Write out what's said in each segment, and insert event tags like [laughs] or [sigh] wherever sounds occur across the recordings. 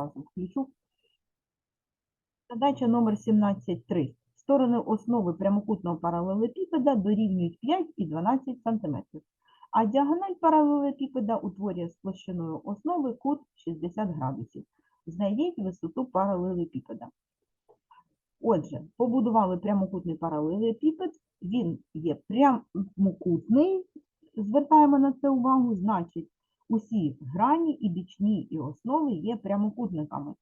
зразу включу. Задача номер 17.3. Сторони основи прямокутного паралелепіпеда дорівнюють 5 і 12 см, а діагональ паралелепіпеда утворює з площиною основи кут 60 градусів. Знайдіть висоту паралелепіпеда. Отже, побудували прямокутний паралелепіпед, він є прямокутний, звертаємо на це увагу, значить, усі грані і бічні і основи є прямокутниками.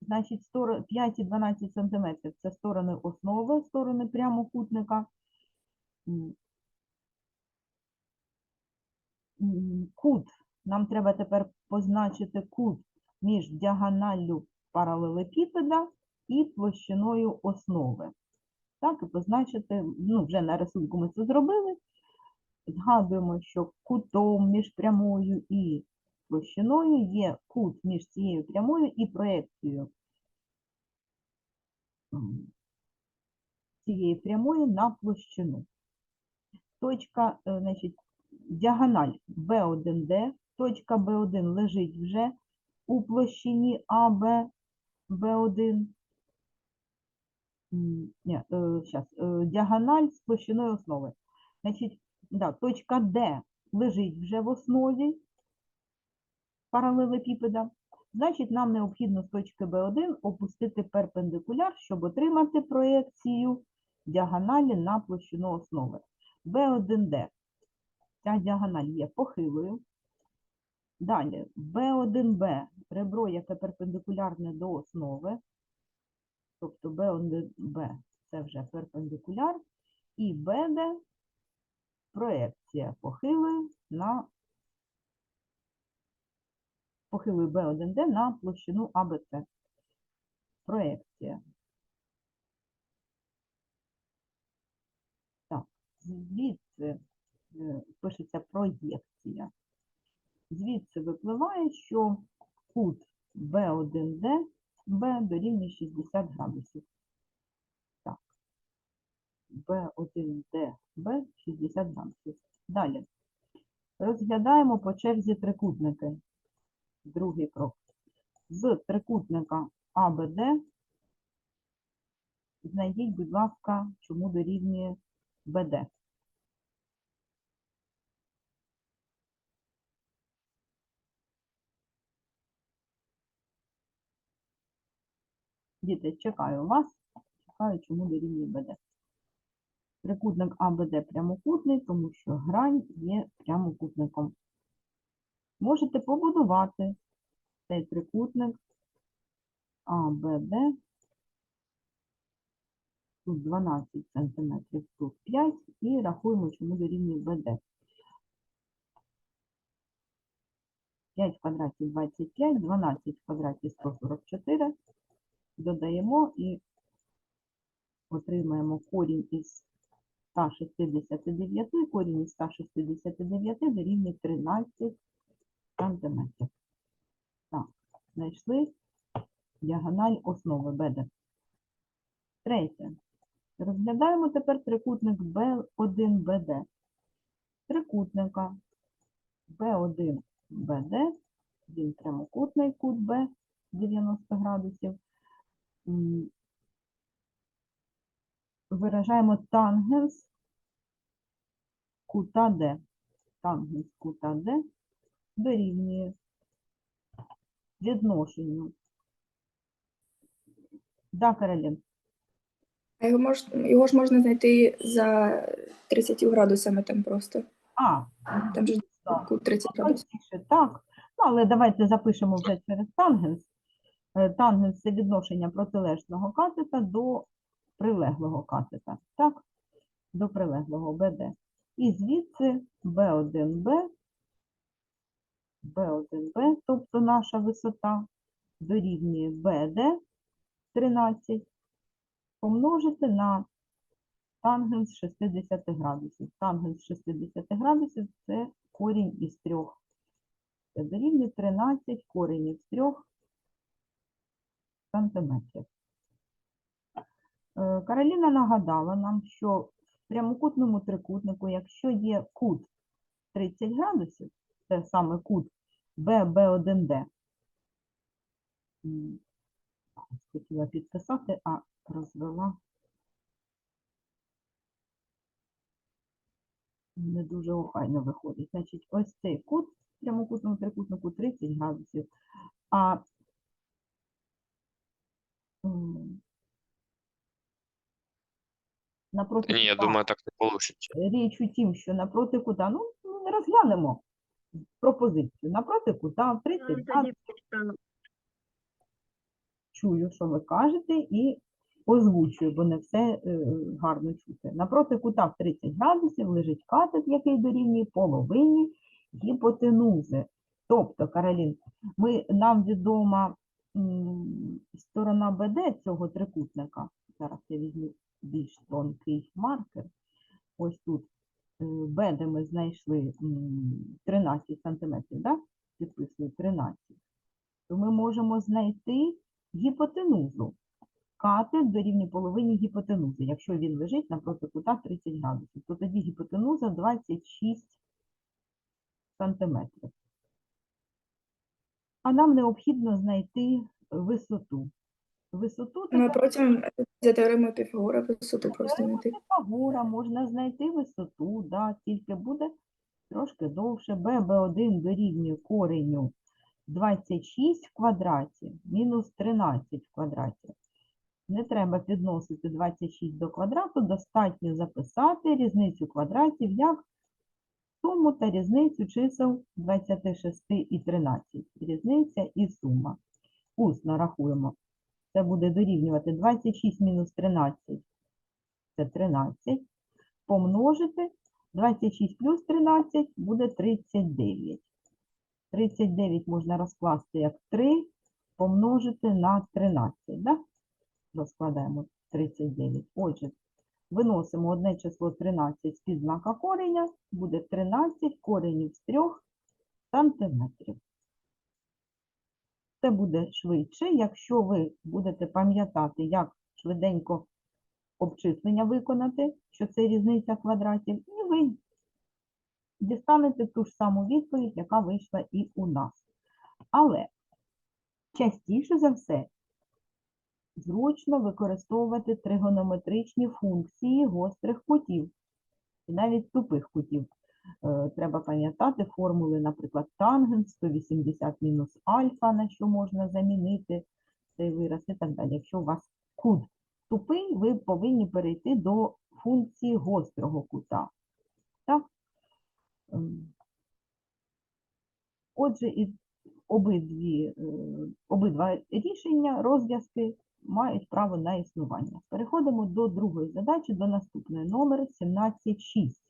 Значить, 5 і 12 см це сторони основи, сторони прямокутника. Кут. Нам треба тепер позначити кут між діагоналлю паралелепіпеда і площиною основи. Так, і позначити, ну, вже на рисунку ми це зробили. Згадуємо, що кутом між прямою і площиною є кут між цією прямою і проекцією цієї прямої на площину. Точка, е, значить, діагональ B1D, точка B1 лежить вже у площині АБ B1. М, Ні, зараз, діагональ з площиною основи. Значить, да, точка D лежить вже в основі паралелепіпеда. Значить, нам необхідно з точки B1 опустити перпендикуляр, щоб отримати проекцію діагоналі на площину основи. B1D. Ця діагональ є похилою. Далі B1B ребро, яке перпендикулярне до основи. Тобто B1B це вже перпендикуляр. І BD проекція похилою на похилою B1D на площину ABC. Проекція. Так, звідси е, пишеться проєкція. Звідси випливає, що кут B1D B дорівнює 60 градусів. Так. B1D B 60 градусів. Далі. Розглядаємо по черзі трикутники. Другий крок. З трикутника ABD знайдіть, будь ласка, чому дорівнює BD. Діти, чекаю вас. Чекаю, чому дорівнює БД. Трикутник АБД прямокутний, тому що грань є прямокутником. Можете побудувати цей трикутник АБД. Тут 12 см, тут 5 і рахуємо, чому дорівнює БД. 5 в квадраті 25, 12 в квадраті 144 додаємо і отримаємо корінь із 169, корінь із 169 дорівнює 13 сантиметрів. Так, знайшли діагональ основи БД. Третє. Розглядаємо тепер трикутник B1BD. Трикутника B1BD, він прямокутний кут Б 90 градусів. Виражаємо тангенс кута Д. Тангенс кута Д дорівнює відношенню. Да, Каролін? А його, мож, його ж можна знайти за 30 градусами там просто. А, Там же так. 30 градусів. Простіше, так. Ну, але давайте запишемо вже через тангенс. Е, Тангенс це відношення протилежного катета до прилеглого катета. Так? До прилеглого БД. І звідси B1B, B1B, тобто наша висота, дорівнює BD 13, помножити на тангенс 60 градусів. Тангенс 60 градусів це корінь із трьох. Це дорівнює 13 корінь із 3 сантиметрів. Е, Кароліна нагадала нам, що в прямокутному трикутнику, якщо є кут 30 градусів, це саме кут Б, Б1Д. Хотіла підписати, а розвела. Не дуже охайно виходить. Значить, ось цей кут прямокутного трикутнику 30 градусів, а напроти Ні, я кута- думаю, так не вийде. річ у тім, що напроти кута, ну, ну, не розглянемо пропозицію. Напроти кута 30 Ну, градусів. чую, що ви кажете, і озвучую, бо не все е, гарно чути. Напроти кута в 30 градусів лежить катет, який дорівнює половині гіпотенузи. Тобто, Каролін, ми, нам відома м, сторона БД цього трикутника. Зараз я візьму більш тонкий маркер. Ось тут Б, де ми знайшли 13 сантиметрів, да? підписую 13, то ми можемо знайти гіпотенузу. Катет дорівнює половині гіпотенузи. Якщо він лежить напроти кута 30 градусів, то тоді гіпотенуза 26 сантиметрів. А нам необхідно знайти висоту. Висоту Ну, тепер потім за теоремою Піфагора висоту просто знайти. Піфагора можна знайти висоту, да, тільки буде трошки довше. b, b1 дорівнює кореню 26 в квадраті, мінус 13 в квадраті. Не треба підносити 26 до квадрату, достатньо записати різницю квадратів як суму та різницю чисел 26 і 13. Різниця і сума. Усно рахуємо. Це буде дорівнювати 26 мінус 13 це 13, помножити 26 плюс 13 буде 39. 39 можна розкласти як 3 помножити на 13, да? Розкладаємо 39. Отже, виносимо одне число 13 з-під знака кореня, буде 13 коренів з 3 сантиметрів. Це буде швидше, якщо ви будете пам'ятати, як швиденько обчислення виконати, що це різниця квадратів, і ви дістанете ту ж саму відповідь, яка вийшла і у нас. Але частіше за все зручно використовувати тригонометричні функції гострих кутів і навіть тупих кутів. Е, Треба пам'ятати формули, наприклад, тангенс 180 мінус альфа, на що можна замінити цей вираз і так далі. Якщо у вас кут тупий, ви повинні перейти до функції гострого кута. Так? Ем. Отже, і обидві, е, обидва рішення, розв'язки мають право на існування. Переходимо до другої задачі, до наступної номер 17.6.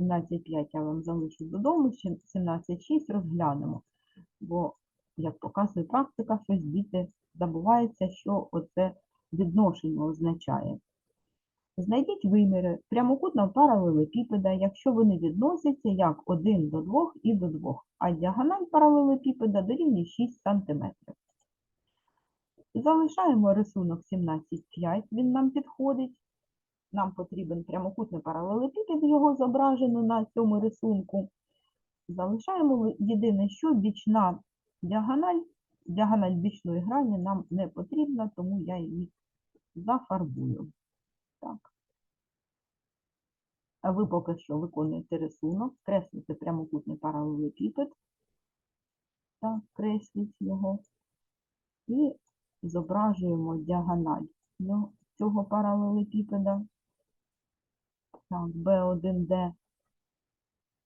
17.5 я вам залишу додому, 17.6 розглянемо. Бо, як показує практика, щось діти забуваються, що оце відношення означає. Знайдіть виміри прямокутного паралелепіпеда, якщо вони відносяться як 1 до 2 і до 2, а діагональ паралелепіпеда дорівнює 6 см. Залишаємо рисунок 17.5, він нам підходить. Нам потрібен прямокутний паралелепіпед, його зображено на цьому рисунку. Залишаємо єдине, що бічна діагональ, діагональ бічної грані нам не потрібна, тому я її зафарбую. Так. А ви поки що виконуєте рисунок, креслите прямокутний паралелепіпед. Так, кресліть його. І зображуємо діагональ цього паралелепіпеда. Так, B1D.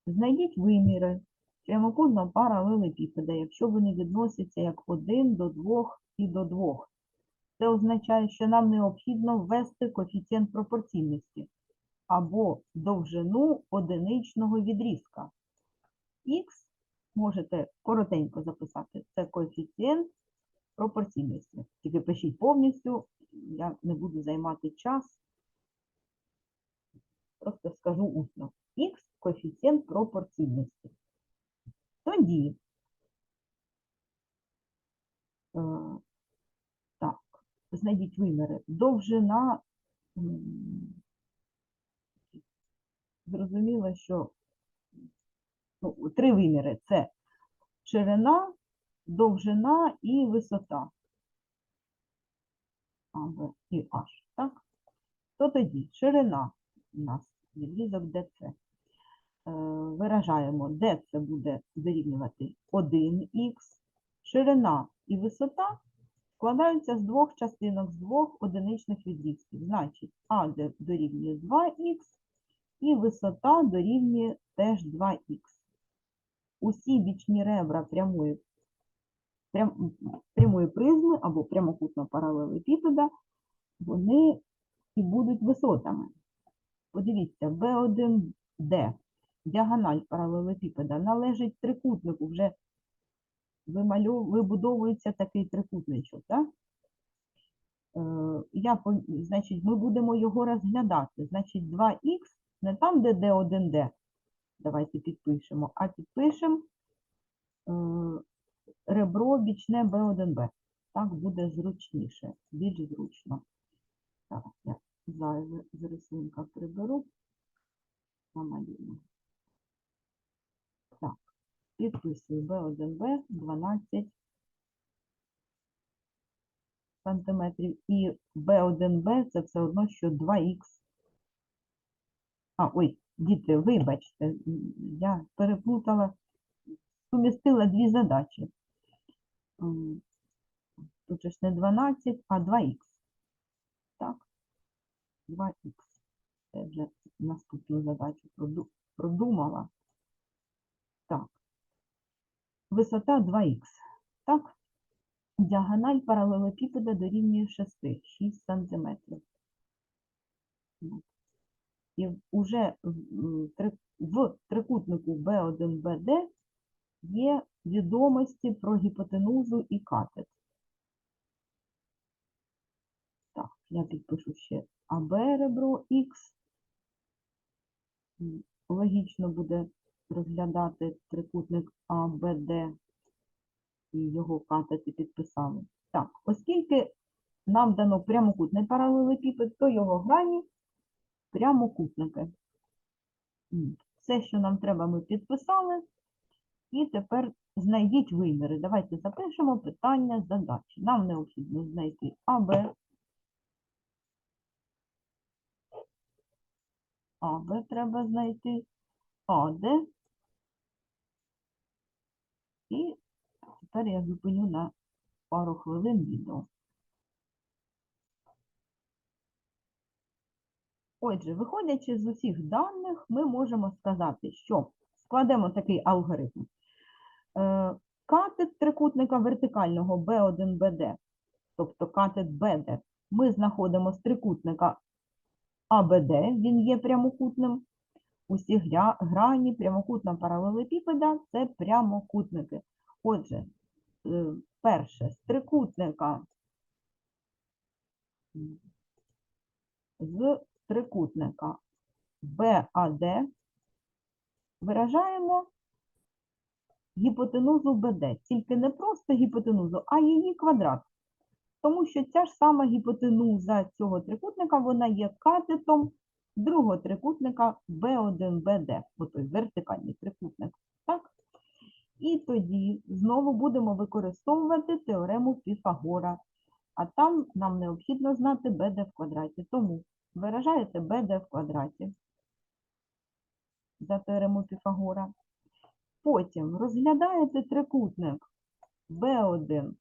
Знайдіть виміри прямокутного паралелепіпеда, якщо вони відносяться як 1 до 2 і до 2. Це означає, що нам необхідно ввести коефіцієнт пропорційності або довжину одиничного відрізка. Х можете коротенько записати. Це коефіцієнт пропорційності. Тільки пишіть повністю, я не буду займати час. Просто скажу усно. Х коефіцієнт пропорційності. Тоді, е, так, знайдіть виміри. Довжина, зрозуміло, що ну, три виміри це ширина, довжина і висота. А, Б і H, так? То тоді ширина у нас відрізок DC. Е, Виражаємо, де це буде дорівнювати 1х. Ширина і висота складаються з двох частинок, з двох одиничних відрізків. Значить, А дорівнює 2х і висота дорівнює теж 2х. Усі бічні ребра прямої, прям, прямої призми або прямокутного паралелепіпеда, вони і будуть висотами. Подивіться, B1D, діагональ паралелепіпеда, належить трикутнику, вже вибудовується такий трикутничок. Так? Е, Я, значить, ми будемо його розглядати. Значить, 2х не там, де D1D, давайте підпишемо, а підпишемо е, ребро бічне B1B. Так буде зручніше, більш зручно. Так, зайве з рисунка приберу. Намалюємо. Так, підписую B1B 12 сантиметрів і B1B це все одно, що 2х. А, ой, діти, вибачте, я переплутала, сумістила дві задачі. Тут ж не 12, а 2х. Так, 2х. Це вже наступну задачу продумала. Так. Висота 2х. Так. Діагональ паралелепіпеда дорівнює 6, 6 сантиметрів. Ну. І вже в, трикутнику B1BD є відомості про гіпотенузу і катет. Так, я підпишу ще АБ ребро Х. Логічно буде розглядати трикутник АБД і його катети підписали. Так, оскільки нам дано прямокутний паралелепіпед, то його грані прямокутники. Все, що нам треба, ми підписали. І тепер знайдіть виміри. Давайте запишемо питання задачі. Нам необхідно знайти АБ. АБ треба знайти, АД. І тепер я зупиню на пару хвилин відео. Отже, виходячи з усіх даних, ми можемо сказати, що складемо такий алгоритм. Е, Катет трикутника вертикального B1BD, тобто катет BD, ми знаходимо з трикутника АБД, він є прямокутним. Усі грані прямокутного паралелепіпеда – це прямокутники. Отже, е, перше, з трикутника з трикутника BAD виражаємо гіпотенузу BD, тільки не просто гіпотенузу, а її квадрат. Тому що ця ж сама гіпотенуза цього трикутника, вона є катетом другого трикутника B1BD, отой вертикальний трикутник. Так? І тоді знову будемо використовувати теорему Піфагора. А там нам необхідно знати BD в квадраті. Тому виражаєте BD в квадраті за теорему Піфагора. Потім розглядаєте трикутник B1,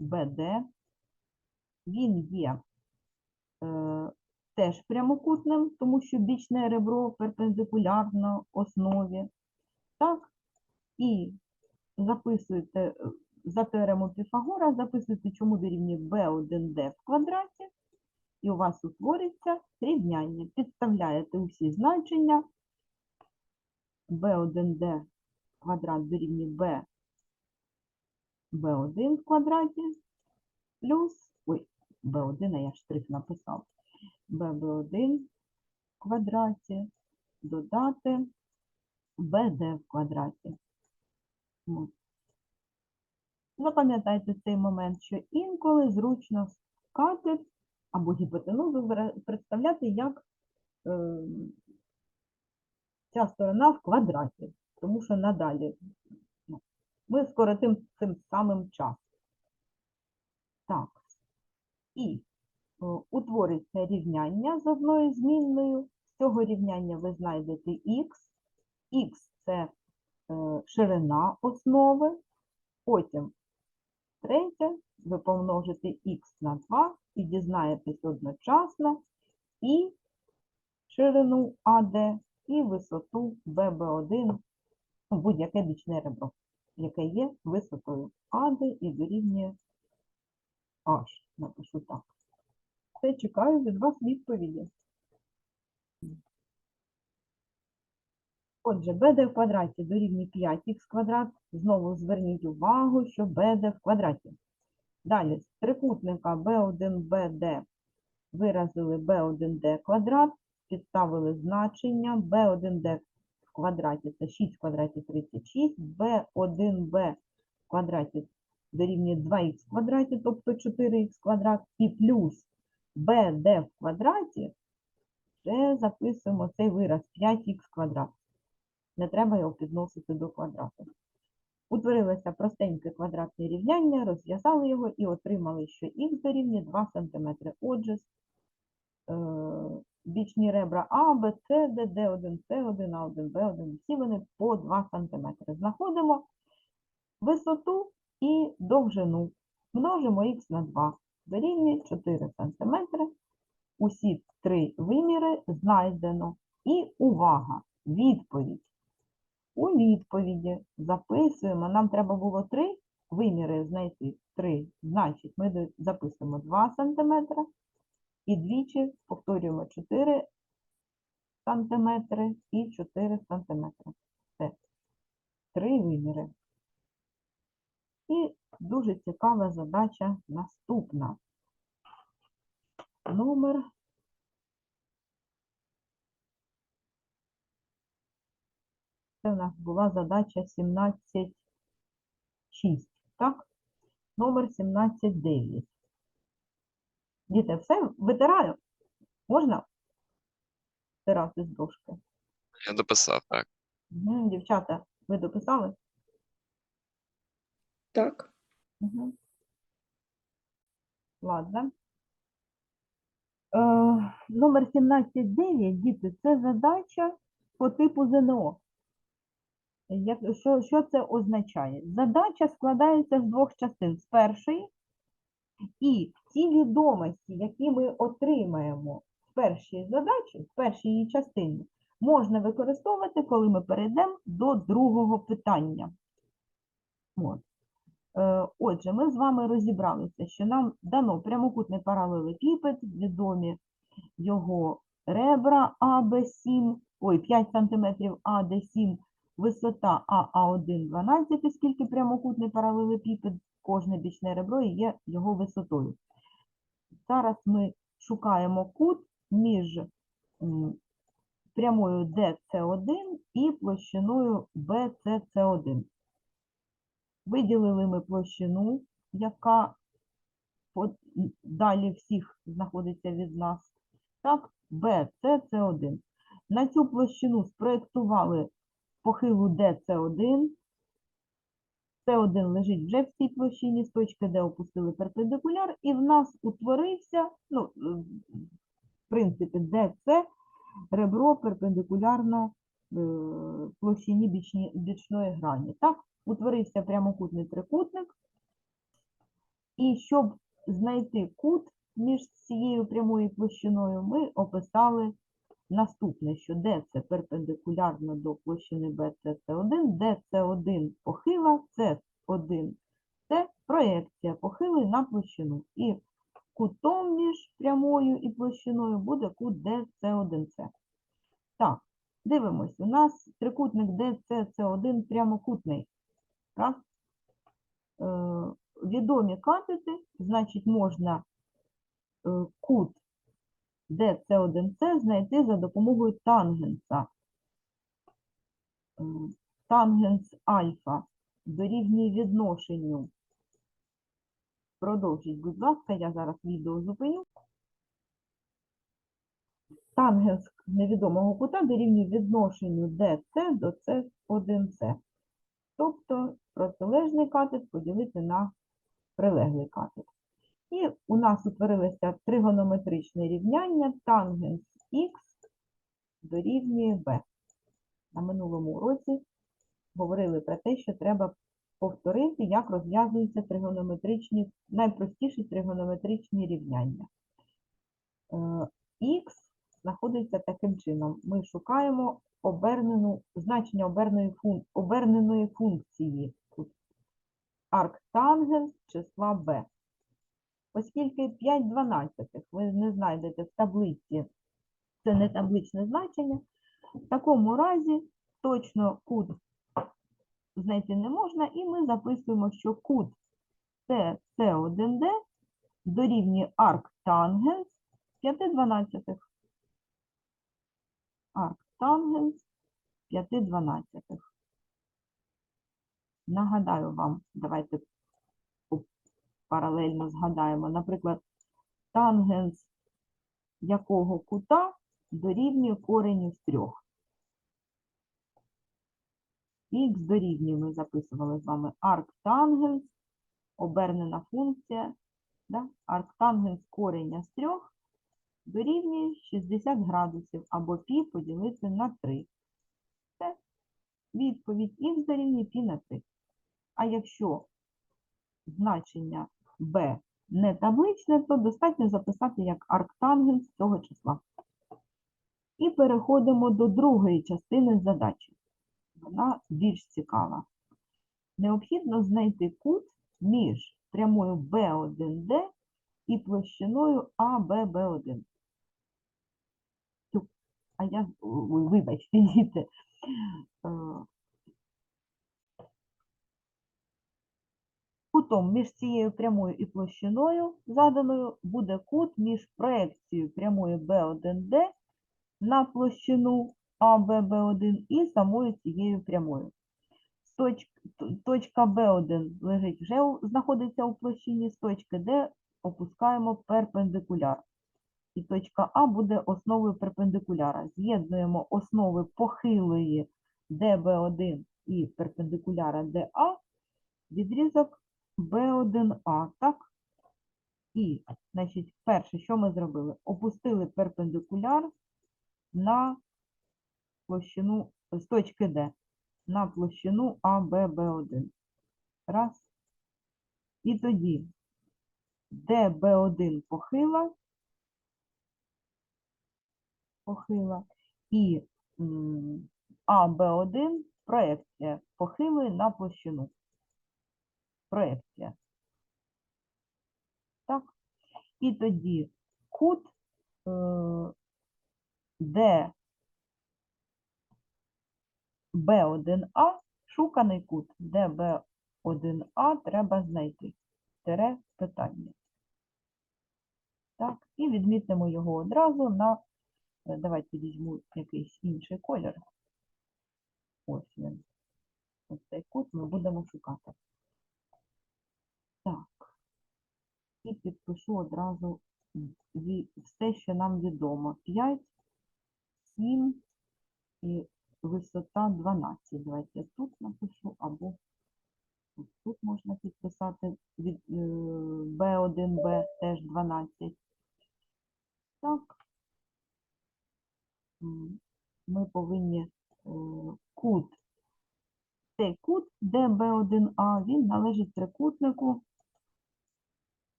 BD. Він є е, теж прямокутним, тому що бічне ребро перпендикулярно основі. Так? І записуєте е, за теорему Піфагора, записуєте, чому дорівнює B1D в квадраті, і у вас утвориться рівняння. Підставляєте усі значення. B1D квадрат дорівнює B, B1 в квадраті плюс, B1, а я штрих написав, BB1 в квадраті додати BD в квадраті. От. Запам'ятайте цей момент, що інколи зручно катет або гіпотенузу представляти як е, ця сторона в квадраті, тому що надалі ну, ми скоротимо цим самим час. Так. І утвориться рівняння з одною змінною. З цього рівняння ви знайдете х. х це е, ширина основи. Потім третє, ви помножите х на 2 і дізнаєтесь одночасно і ширину АД, і висоту ББ1, ну, будь-яке бічне ребро, яке є висотою АД і дорівнює H. Напишу так. Все, чекаю від вас відповіді. Отже, BD в квадраті дорівнює 5х квадрат. Знову зверніть увагу, що BD в квадраті. Далі, з трикутника B1BD виразили B1D квадрат, підставили значення B1D в квадраті це 6 в квадраті 36, B1B в квадраті дорівнює 2х в квадраті, тобто 4х квадрат, і плюс BD в квадраті, вже записуємо цей вираз 5х квадрат. Не треба його підносити до квадрату. Утворилося простеньке квадратне рівняння, розв'язали його і отримали, що х дорівнює 2 см. Отже, е, бічні ребра А, Б, С, Д, Д1, С1, А1, Б1, всі вони по 2 см. Знаходимо висоту і довжину. Множимо х на 2. Дорівнює 4 см. Усі три виміри знайдено. І увага! Відповідь. У відповіді записуємо, нам треба було три виміри знайти. Три. Значить, ми записуємо 2 см і двічі повторюємо 4 см і 4 см. Це три виміри. І дуже цікава задача наступна. Номер Це в нас була задача 17.6, так? Номер 17.9. Діти, все витираю? Можна втирати з дошки? Я дописав, так. Дівчата, ви дописали? Так. Угу. Ладно. Е, номер 17.9, діти, це задача по типу ЗНО. Як, що, що це означає? Задача складається з двох частин. З першої, і ті відомості, які ми отримаємо в першій задачі, в першій її частині, можна використовувати, коли ми перейдемо до другого питання. От. Е, Отже, ми з вами розібралися, що нам дано прямокутний паралелепіпед, відомі його ребра АБ7, ой, 5 см АД7, висота АА1 12, оскільки прямокутний паралелепіпед, кожне бічне ребро є його висотою. Зараз ми шукаємо кут між прямою DC1 і площиною BCC1. Виділили ми площину, яка далі всіх знаходиться від нас. Так, BCC1. На цю площину спроєктували похилу DC1. С1 лежить вже в цій площині, з точки, де опустили перпендикуляр, і в нас утворився, ну, в принципі, DC ребро перпендикулярно е, площині бічні, бічної грані. Так, утворився прямокутний трикутник. І щоб знайти кут між цією прямою площиною, ми описали наступне, що D це перпендикулярно до площини BCC1, DC1 похила, C1 це проекція похилої на площину. І кутом між прямою і площиною буде кут DC1C. Так, дивимось, у нас трикутник DCC1 прямокутний. Так? Е, відомі катети, значить, можна е, кут DC1C знайти за допомогою тангенса. Е, Тангенс альфа дорівнює відношенню. Продовжіть, будь ласка, я зараз відео зупиню. Тангенс невідомого кута дорівнює відношенню DC до C1C. тобто протилежний катет поділити на прилеглий катет. І у нас утворилося тригонометричне рівняння тангенс х дорівнює b. На минулому уроці говорили про те, що треба повторити, як розв'язуються тригонометричні, найпростіші тригонометричні рівняння. Е, Х знаходиться таким чином. Ми шукаємо обернену, значення оберненої, фун, оберненої функції тут. арктангенс числа b. Оскільки 5 дванадцятих ви не знайдете в таблиці, це не табличне значення, в такому разі точно кут знайти не можна, і ми записуємо, що кут С1D дорівнює арктангенс 5 дванадцятих. Арктангенс 5 дванадцятих. Нагадаю вам, давайте паралельно згадаємо, наприклад, тангенс якого кута дорівнює кореню з трьох. Х дорівнює, ми записували з вами арктангенс, обернена функція, да? арктангенс кореня з трьох дорівнює 60 градусів або пі поділити на 3. Це відповідь х дорівнює пі на 3. А якщо значення b не табличне, то достатньо записати як арктангенс цього числа. І переходимо до другої частини задачі. Вона більш цікава. Необхідно знайти кут між прямою B1D і площиною ABB1. А я, ой, вибачте, [laughs] діти. Кутом між цією прямою і площиною заданою буде кут між проекцією прямої B1D на площину ABB1 і самою цією прямою. Точка B1 лежить вже знаходиться у площині, з точки D опускаємо перпендикуляр. І точка А буде основою перпендикуляра. З'єднуємо основи похилої DB1 і перпендикуляра DA, відрізок B1A, так? І, значить, перше, що ми зробили? Опустили перпендикуляр на площину з точки D на площину ABB1. Раз. І тоді DB1 похила, похила, і м, AB1 проекція похилої на площину. Проекція. Так. І тоді кут е, D B1A, шуканий кут, де B1A треба знайти. Тире питання. Так, і відмітимо його одразу на, давайте візьму якийсь інший колір. Ось він. Ось цей кут ми будемо шукати. Так. І підпишу одразу все, що нам відомо. 5, 7 і висота 12. Давайте я тут напишу, або тут можна підписати від е, B1B теж 12. Так. Ми повинні е, кут. Цей кут DB1A, він належить трикутнику,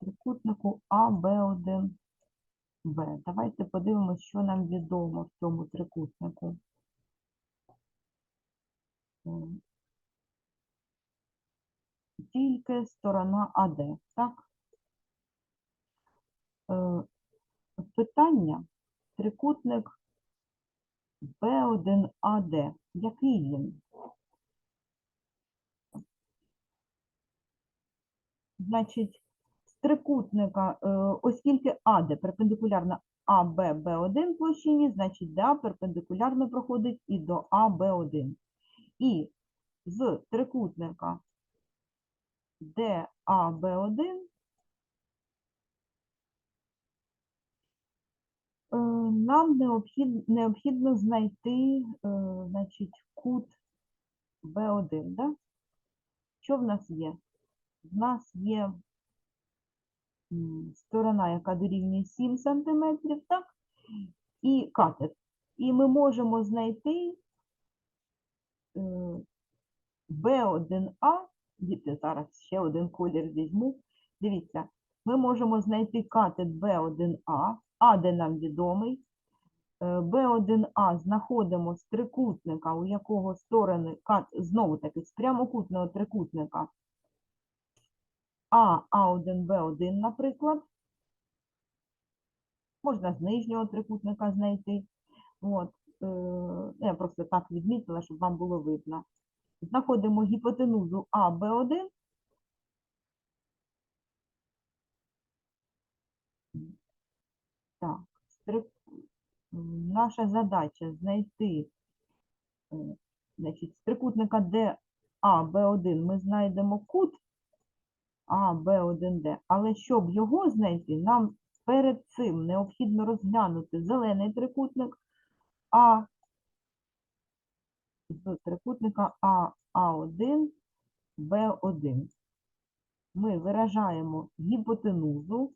трикутнику AB1B. Давайте подивимося, що нам відомо в цьому трикутнику. Тільки сторона АД, так? Е, Питання. Трикутник Б1АД. Який він? Значить, з трикутника, е, оскільки АД перпендикулярна АБ Б1 площині, значить ДА перпендикулярно проходить і до АБ1. І з трикутника ДАБ1 нам необхідно, знайти е, значить, кут Б1, да? що в нас є? В нас є сторона, яка дорівнює 7 см, так? І катет. І ми можемо знайти е, B1A, діти, зараз ще один колір візьму. Дивіться, ми можемо знайти катет B1A, Аде нам відомий. Е, Б1А знаходимо з трикутника, у якого сторони, знову таки, з прямокутного трикутника А, А1Б1, наприклад. Можна з нижнього трикутника знайти. От, е, ну, Я просто так відмітила, щоб вам було видно. Знаходимо гіпотенузу АБ1 Так, наша задача знайти, е, значить, з трикутника ДА, Б1 ми знайдемо кут А, Б1Д, але щоб його знайти, нам перед цим необхідно розглянути зелений трикутник А з трикутника А, А1, Б1. Ми виражаємо гіпотенузу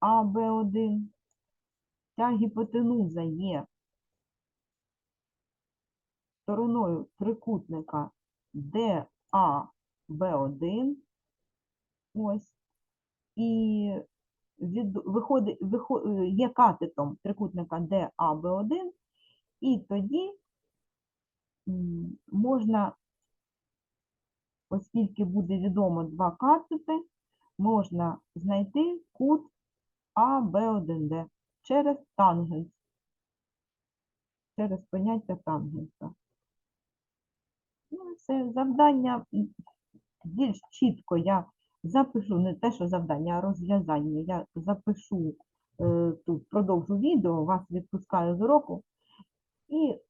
А, Б1. Ця гіпотенуза є стороною трикутника ДА, Б1. Ось. І від, виходить, вихо, е, є катетом трикутника ДАБ1, і тоді можна, оскільки буде відомо два катети, можна знайти кут АБ1Д через тангенс, через поняття тангенса. Ну, це завдання більш чітко я запишу не те, що завдання, а розв'язання. Я запишу е, тут, продовжу відео, вас відпускаю з уроку і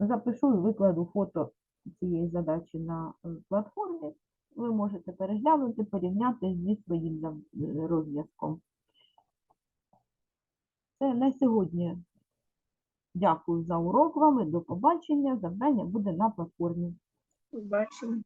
запишу і викладу фото цієї задачі на е, платформі. Ви можете переглянути, порівняти зі своїм е, розв'язком. Це на сьогодні. Дякую за урок вам і до побачення. Завдання буде на платформі. Бачимо.